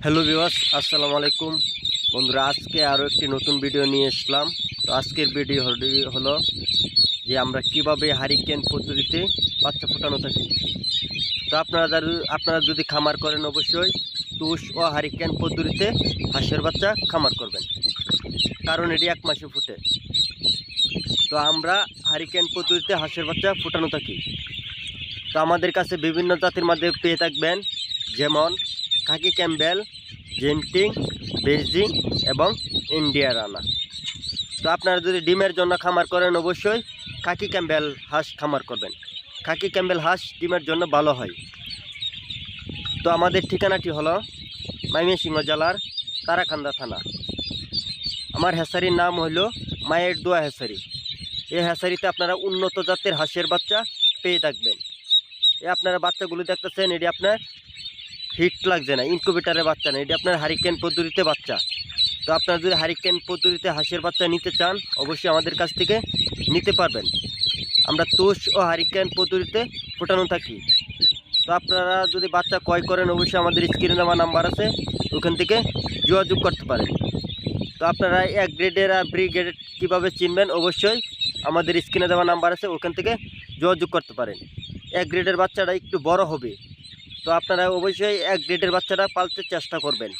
Hello বিবাস আসসালামু আলাইকুম। বন্ধুরা, আজকে আরও একটি নতুন ভিডিও নিয়ে এসলাম তো আজকের ভিডিও হল- যে আমরা কীভাবে হারিকেন পদ্ধতিতে বাচ্চা ফোটানো থাকি। তো আপনারা যারা- আপনারা যদি খামার করেন অবশ্যই তুষ ও হারিকেন পদ্ধতিতে হাঁসের বাচ্চা খামার করবেন। কারণ এটি এক মাসে ফুটে। তো আমরা হারিকেন পদ্ধতিতে হাঁসের বাচ্চা ফোটানো থাকি। তো আমাদের কাছে বিভিন্ন জাতির মধ্যে পেয়ে থাকবেন, যেমন খাকি ক্যাম্বেল, জেন্টিং বেজিং এবং ইন্ডিয়া রানা। তো আপনারা যদি ডিমের জন্য খামার করেন, অবশ্যই খাকি ক্যাম্বেল হাঁস খামার করবেন। খাকি ক্যাম্বেল হাঁস ডিমের জন্য ভালো হয়। তো আমাদের ঠিকানাটি হলো ময়মনসিংহ জেলার তারাকান্দা থানা। আমার হেসারির নাম হলো মায়ের দোয়া হেসারি এই হেসারিতে আপনারা উন্নত জাতের হাঁসের বাচ্চা পেয়ে থাকবেন। এ আপনারা বাচ্চাগুলো দেখতেছেন, এটি আপনার হিট লাগছে না ইনকুবেটারের বাচ্চা না এটি আপনার হারিকেন পদ্ধতিতে বাচ্চা। তো আপনারা যদি হারিকেন পদ্ধতিতে হাঁসের বাচ্চা নিতে চান, অবশ্যই আমাদের কাছ থেকে নিতে পারবেন। আমরা তুষ ও হারিকেন পদ্ধতিতে ফোটানো থাকি। তো আপনারা যদি বাচ্চা ক্রয় করেন, অবশ্যই আমাদের স্ক্রিনে দেওয়া নাম্বার আছে, ওখান থেকে যোগাযোগ করতে পারেন। তো আপনারা এক গ্রেডের আর ব্রি গ্রেড কীভাবে চিনবেন, অবশ্যই আমাদের স্ক্রিনে দেওয়া নাম্বার আছে, ওখান থেকে যোগাযোগ করতে পারেন। এক গ্রেডের বাচ্চাটা একটু বড় হবে। তো আপনারা অবশ্যই এক গ্রেডের বাচ্চাটা পালতে চেষ্টা করবেন।